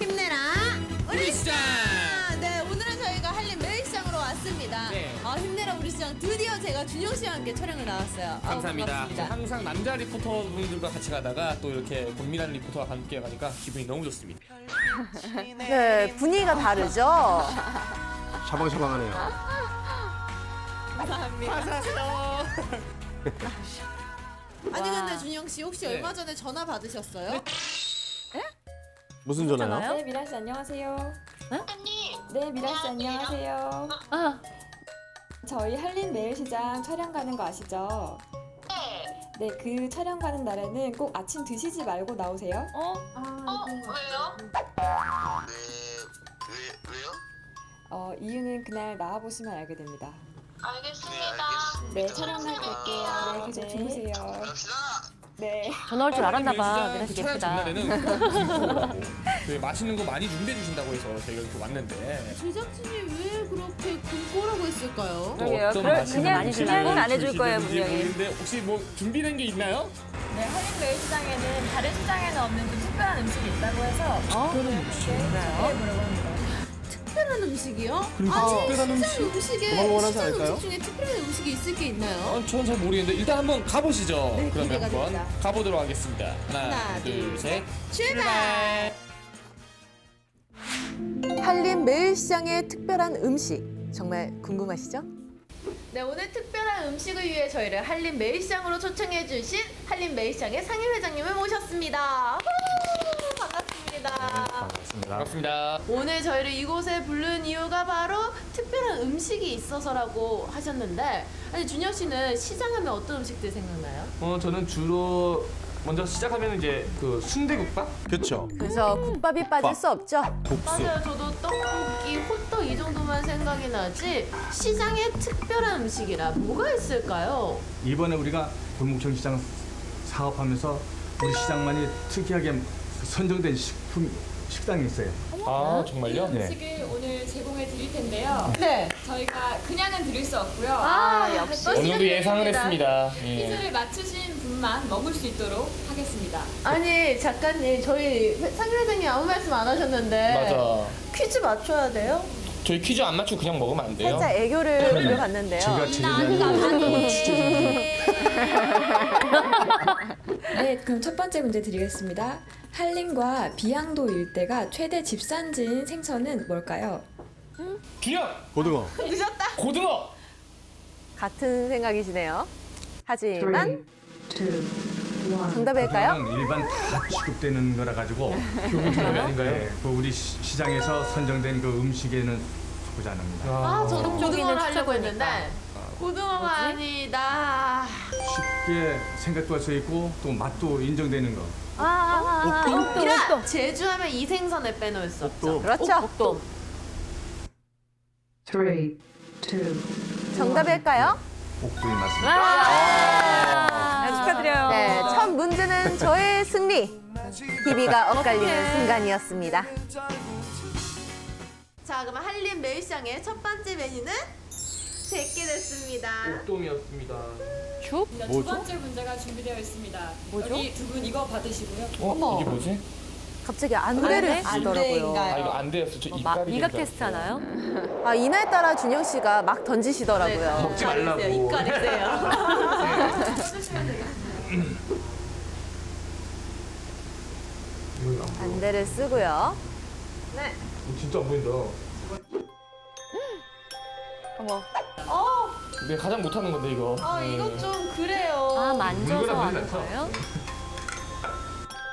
힘내라 우리 시장. 네 오늘은 저희가 한림 매일시장으로 왔습니다. 네. 아 힘내라 우리 시장 드디어 제가 준영 씨와 함께 촬영을 나왔어요. 아, 감사합니다. 반갑습니다. 항상 남자 리포터 분들과 같이 가다가 또 이렇게 본미란 리포터와 함께 가니까 기분이 너무 좋습니다. 네, 분위기가 다르죠? 샤방샤방하네요. 감사합니다. 아니 근데 준영 씨 혹시 네. 얼마 전에 전화 받으셨어요? 무슨 전화요? 네, 미라 씨 안녕하세요. 네, 미라 씨 안녕하세요. 저희 한림 매일 시장 촬영 가는 거 아시죠? 네, 그 촬영 가는 날에는 꼭 아침 드시지 말고 나오세요. 어? 아, 네. 왜요? 왜, 왜, 왜요? 어, 이유는 그날 나와 보시면 알게 됩니다. 알겠습니다. 네, 촬영 날 뵐게요. 네, 계속 주무세요. 갑시다. 네. 전화 올 줄 알았나 봐. 씨 촬영 예쁘다. 전날에는 그 맛있는 거 많이 준비해 주신다고 해서 저희가 이렇게 왔는데 제작진이 왜 그렇게 굶고라고 했을까요? 또 그러게요. 어떤 그럴- 맛있는 그냥- 음식을 그냥은 안 해줄 거예요, 분명히. 모르겠는데 혹시 뭐 준비된 게 있나요? 네, 한림 매일시장에는 다른 시장에는 없는 좀 특별한 음식이 있다고 해서 어? 준비해 보려고 합니다. 특별한 음식이요? 그리고 아니 특별한 시장 음식에 시장 않을까요? 음식 중에 특별한 음식이 있을 게 있나요? 어, 저는 잘 모르겠는데 일단 한번 가보시죠. 네, 그러면 기대가 한번 됩니다. 가보도록 하겠습니다. 하나, 하나, 둘, 둘, 셋. 출발! 한림 매일시장의 특별한 음식 정말 궁금하시죠? 네, 오늘 특별한 음식을 위해 저희를 한림 매일시장으로 초청해 주신 한림 매일시장의 상임 회장님을 모셨습니다. 후, 반갑습니다. 반갑습니다. 반갑습니다. 오늘 저희를 이곳에 부른 이유가 바로 특별한 음식이 있어서라고 하셨는데 아니 준혁 씨는 시장하면 어떤 음식들 생각나요? 어, 저는 주로 먼저 시작하면 이제 그 순대국밥? 그렇죠. 그래서 국밥이 빠질 수 없죠? 국수. 맞아요. 저도 떡볶이, 호떡 이 정도만 생각이 나지 시장에 특별한 음식이라 뭐가 있을까요? 이번에 우리가 골목청 시장 사업하면서 우리 시장만이 특이하게 선정된 식품 식당이 있어요. 아, 정말요? 네. 음식을 오늘 제공해 드릴 텐데요. 네. 저희가 그냥은 드릴 수 없고요. 아, 역시. 또 어느 정도 예상을. 했습니다. 예. 퀴즈를 맞추신 분만 먹을 수 있도록 하겠습니다. 아니 작가님 저희 상임 회장님 아무 말씀 안 하셨는데 맞아. 퀴즈 맞춰야 돼요? 저희 퀴즈 안 맞추고 그냥 먹으면 안 돼요? 살짝 애교를 부려봤는데요. 제가 제일 아니고 취재 네, 그럼 첫 번째 문제 드리겠습니다. 한림과 비양도 일대가 최대 집산지인 생선은 뭘까요? 준혁! 고등어. 고등어! 같은 생각이시네요. 하지만 정답일까요? 고등어는 일반 다 취급되는 거라 가지고 아닌가요? 네, 그 우리 시- 시장에서 선정된 그 음식에는 속하지 않습니다. 아 저도 고등어를 하려고. 했는데 고등어가 아니다 쉽게 생각도 할 수 있고 또 맛도 인정되는 거. 아, 아, 아, 이라 제주하면 이 생선을 빼놓을 수 없죠 그렇죠. 또 Three, two, 정답일까요? 옥도이 맞습니다. 아, 축하드려요. 네, 첫 문제는 저의 승리. 희비가 엇갈리는 순간이었습니다. 자 그러면 한림 매일시장의 첫 번째 메뉴는 제게 됐습니다 옥돔이었습니다. 두 번째 문제가 준비되어 있습니다. 뭐죠? 여기 두 분 이거 받으시고요. 어? 이게 뭐지? 갑자기 안대를 안대? 쓰더라고요. 아, 이거 안 돼였어. 저 미각 되는 줄 테스트. 하나요? 아, 이날 따라 준영 씨가 막 던지시더라고요. 먹지 말라고. 입가리세요 이거 안 보여. 안대를 쓰고요. 어, 진짜 안 보인다. 어머. 내가 가장 못하는 건데 이거. 아 네. 이거 좀 그래요 아, 만져서 물건은 않죠? 거예요?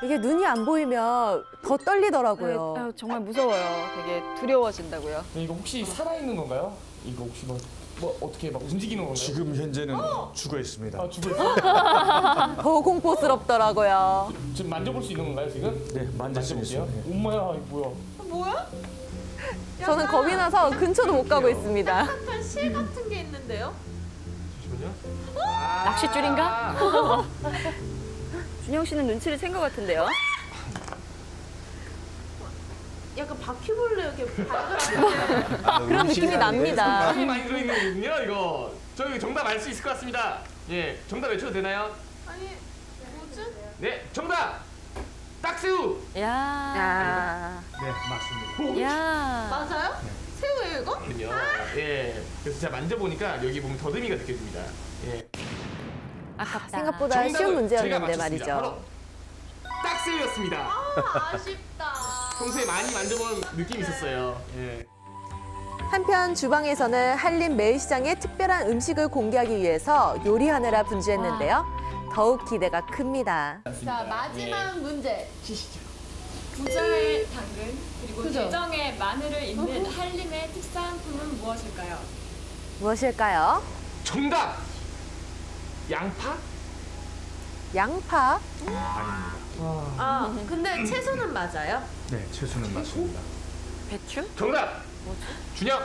이게 눈이 안 보이면 더 떨리더라고요. 네, 아, 정말 무서워요. 되게 두려워진다고요. 이거 혹시 살아 있는 건가요? 이거 혹시 뭐, 뭐 어떻게 막 움직이는 건가요? 지금 현재는 죽어 있습니다. 아 죽어 있어. 더 공포스럽더라고요. 지금 만져볼 수 있는 건가요 지금? 네, 만질 수. 있습니다. 엄마야 이거 뭐야? 뭐야? 저는 겁이 나서 근처도 못 가고 있습니다. 실 같은 게 있는데요? 잠시만요. 낚싯줄인가? 준영 씨는 눈치를 챈 것 같은데요? 약간 바퀴벌레 이렇게 발가락에 그런 느낌이 납니다. 상이 많이 들어있는 거군요 이거. 저희 정답 알 수 있을 것 같습니다. 예, 정답 외쳐도 되나요? 아니 뭐지? 네, 정답! 딱새우! 야. 야. 네, 맞습니다. 야. 맞아요? 새우예요 이거? 군요. 예, 그래서 제가 만져보니까 여기 보면 더듬이가 느껴집니다. 예. 아깝다. 생각보다 쉬운 제가 문제였는데 맞췄습니다. 말이죠. 바로 딱새우였습니다. 아 아쉽다. 평소에 많이 만져본 느낌이 있었어요. 예. 한편 주방에서는 한림 매일시장의 특별한 음식을 공개하기 위해서 요리하느라 분주했는데요. 더욱 기대가 큽니다. 자 마지막 문제. 부자의 당근 그리고 그죠? 대정의 마늘을 잇는 한림의 특산품은 무엇일까요? 무엇일까요? 정답! 양파? 양파? 아닙니다. 아 근데 채소는 맞아요? 네, 채소는 맞습니다. 배추? 정답! 준영!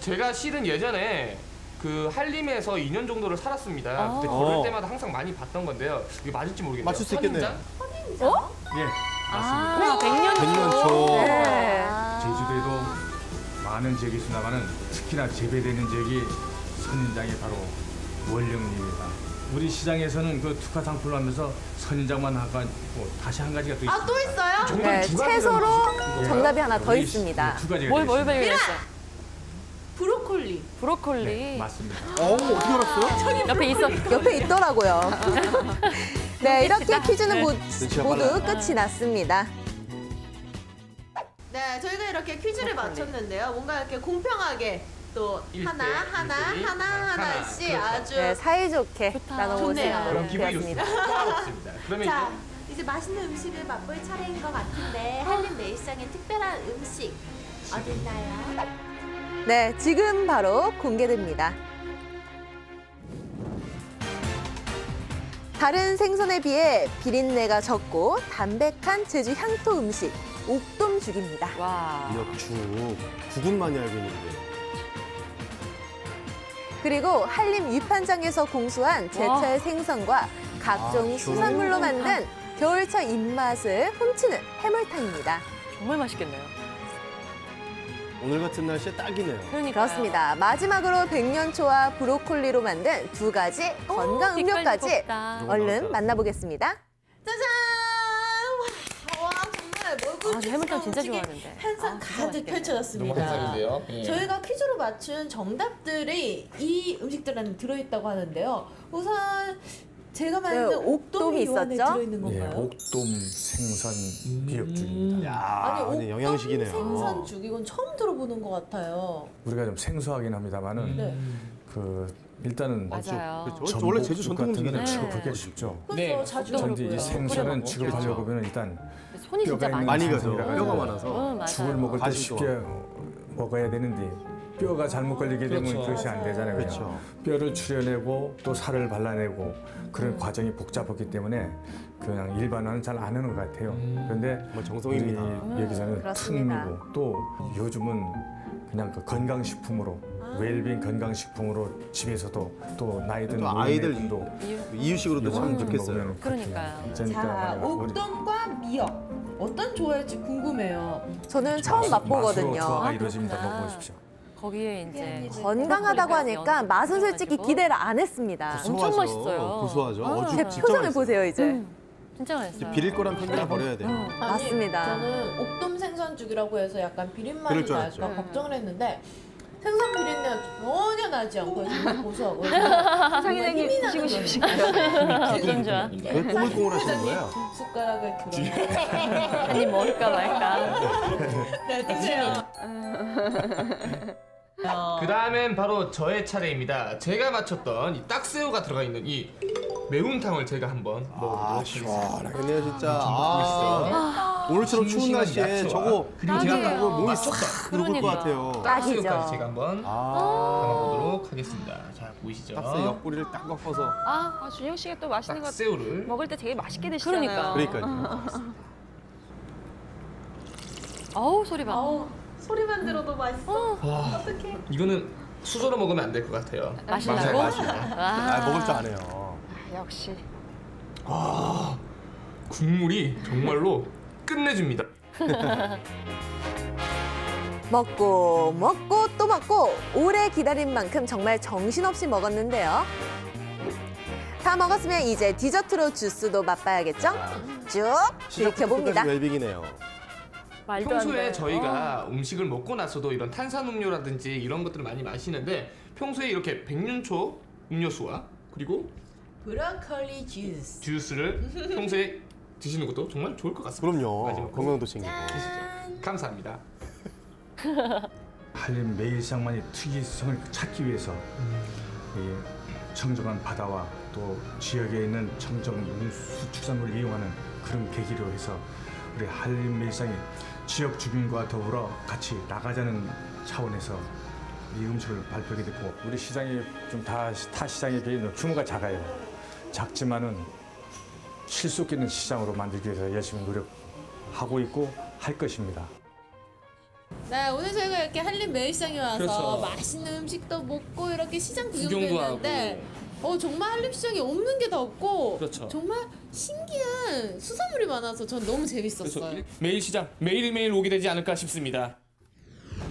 제가 실은 예전에 그 한림에서 2년 정도를 살았습니다. 그때 어. 걸을 때마다 항상 많이 봤던 건데요. 이거 맞을지 모르겠네요. 맞출 수 있겠네요. 선인장? 예, 아, 맞습니다. 백년 백년초. 네. 제주도에도 많은 지역이 있습니다만은 특히나 재배되는 지역이 선인장이 바로 원령입니다. 우리 시장에서는 그 특화 상품을 하면서 선인장만 하고 다시 한 가지가 또 있습니다. 아 또 있어요? 정답 네, 두 채소로 맞추셨어요. 정답이 하나 더 우리 있습니다. 네, 두 가지가 뭘, 더 뭘. 발견했어요? 브로콜리. 브로콜리. 네, 맞습니다. 어, 어떻게 알았어요? 옆에 있어. 옆에 있더라고요. 네, 이렇게 퀴즈는 모, 눈치가 모두. 끝이 났습니다. 네 저희가 이렇게 퀴즈를 맞췄는데요. 뭔가 이렇게 공평하게 또일 하나 대, 하나 일대 일. 하나 하나, 하나씩 그렇죠. 아주 네, 사이좋게 좋네요. 그럼 기분이 되었습니다. 좋습니다. 그러면 자 이제 이제 맛있는 음식을 맛볼 차례인 것 같은데 한림 매일시장의 특별한 음식 어딨나요? 네, 지금 바로 공개됩니다. 다른 생선에 비해 비린내가 적고 담백한 제주 향토 음식 옥돔죽입니다. 와. 미역죽. 국은 많이 알고 있는데. 그리고 한림 위판장에서 공수한 제철 생선과 각종 아, 수산물로 만든 겨울철 입맛을 훔치는 해물탕입니다. 정말 맛있겠네요. 오늘 같은 날씨에 딱이네요. 그러니까. 그렇습니다. 마지막으로 백년초와 브로콜리로 만든 두 가지 건강 음료까지 얼른 만나보겠습니다. 짜잔! 와, 와 정말 먹을 아, 저 해물탕 진짜 좋아하는데. 한상 아, 진짜 가득 맛있겠네요. 펼쳐졌습니다. 너무 한상인데요. 예. 저희가 퀴즈로 맞춘 정답들이 이 음식들 안에 들어있다고 하는데요. 우선 제가 만든 네, 옥돔이 옥돔이 이 안에 있었죠? 들어있는 예, 건가요? 옥돔 생선 비역죽입니다. 야, 아니 옥돔 영양식이네요. 생선 죽 이건 처음 들어보는 것 같아요. 우리가 좀 생소하긴 합니다만은 네. 그 일단은 맞아요. 그렇죠. 전복 원래 제주 죽 전통 같은 거는 음식이네요. 네. 취급하기 쉽죠. 그렇죠. 네, 자주 이 그렇고요. 생선은 취급하려고 먹고. 하면 일단 손이 진짜 많이 가죠. 뼈가 많아서. 응, 맞아요. 죽을 먹을 때 쉽게 먹어야 되는데 뼈가 잘못 걸리게 되면 그렇죠. 그것이 안 되잖아요. 그렇죠. 뼈를 추려내고 또 살을 발라내고 그런 과정이 복잡하기 때문에 그냥 일반화는 잘 안 하는 것 같아요. 그런데 정말 정성입니다. 여기서는 그렇습니다. 튼이고 또 요즘은 그냥 그 건강식품으로 웰빙 건강식품으로 집에서도 또 나이든 또 아이들 노인네들도 이유식으로도 참 좋겠어요. 그러니까요. 자, 옥돔과 미역 어떤 좋아할지 궁금해요. 저는 처음 맛보거든요. 조화가 아, 이루어집니다. 먹어보십시오. 거기에 이제 건강하다고 하니까 맛은 솔직히 기대를 안 했습니다. 엄청 고소하죠. 맛있어요. 고소하죠. 아. 어죽 제 진짜 표정을 맛있어요. 보세요, 이제. 음, 진짜 이제 맛있어요. 비릴 거란 편견을 버려야 돼요. 음. 아니, 맞습니다. 저는 옥돔 생선죽이라고 해서 약간 비린맛이 그럴 줄 날까 알았죠. 걱정을 했는데 생선 비린내가 전혀 나지 않고 정말 고소하고 힘이 드시고 싶으신가요? 좋아. 왜 꼬물꼬물 하시는 거예요? 숟가락을 들어. 한입 먹을까 말까. 네, 드세요. 그 다음엔 바로 저의 차례입니다. 제가 맞췄던 이 딱새우가 들어가 있는 이 매운탕을 제가 한번 먹어보도록 아, 하겠습니다. 시원하겠네요, 진짜. 보이시죠? 아, 오늘처럼 추운 날씨에 야채와 저거 그리고 제가. 딱 몸이. 싹 들어올 것 그러니까. 같아요. 딱새우까지. 제가 한번 아, 담아보도록 하겠습니다. 자 보이시죠? 딱새 옆구리를 딱 꺾어서. 아, 아, 준영 씨가 또 맛있는 거 딱새우를 먹을 때 되게 맛있게 드시잖아요. 그러니까. 그러니까요. 어우 소리 봐. 아우 소리만 들어도 맛있어. 와 어떡해. 이거는 수저로 먹으면 안 될 것 같아요. 맛있다고? 맛있네. 아, 먹을 줄 아네요. 아, 역시. 아 국물이 정말로 끝내줍니다. 먹고 먹고 또 먹고 오래 기다린 만큼 정말 정신없이 먹었는데요. 다 먹었으면 이제 디저트로 주스도 맛봐야겠죠? 쭉 지켜봅니다. 웰빙이네요. 말도 안 평소에 돼. 저희가 음식을 먹고 나서도 이런 탄산음료라든지 이런 것들을 많이 마시는데 평소에 이렇게 백년초 음료수와 그리고 브로콜리 주스. 주스를 평소에 드시는 것도 정말 좋을 것 같습니다. 그럼요. 마지막으로 건강도 챙기고. 감사합니다. 한림 매일상만의 특이성을 찾기 위해서 이 청정한 바다와 또 지역에 있는 청정 수축산물을 이용하는 그런 계기로 해서 우리 한림 매일상이 지역 주민과 더불어 같이 나가자는 차원에서 이 음식을 발표하게 됐고 우리 시장이 좀 다 타 시장에 비해 규모가 작아요. 작지만은 실속 있는 시장으로 만들기 위해서 열심히 노력하고 있고 할 것입니다. 네, 오늘 저희가 이렇게 한림 매일시장에 와서 그렇죠. 맛있는 음식도 먹고 이렇게 시장 구경도 했는데 어, 정말 한림시장에 없는 게더 없고 그렇죠. 정말 신기한 수산물이 많아서 전 너무 재밌었어요. 매일 시장 매일매일 오게 되지 않을까 싶습니다.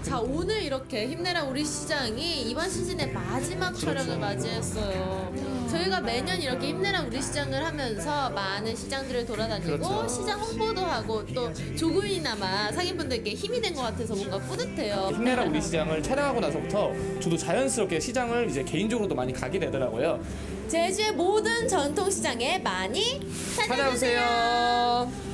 자 오늘 이렇게 힘내라 우리 시장이 이번 시즌의 마지막 촬영을 맞이했어요. 저희가 매년 이렇게 힘내라 우리 시장을 하면서 많은 시장들을 돌아다니고 그렇죠. 시장 홍보도 하고 또 조금이나마 상인분들께 힘이 된 것 같아서 뭔가 뿌듯해요. 힘내라 우리 시장을 촬영하고 나서부터 저도 자연스럽게 시장을 이제 개인적으로도 많이 가게 되더라고요. 제주의 모든 전통 시장에 많이 찾아주세요. 찾아오세요.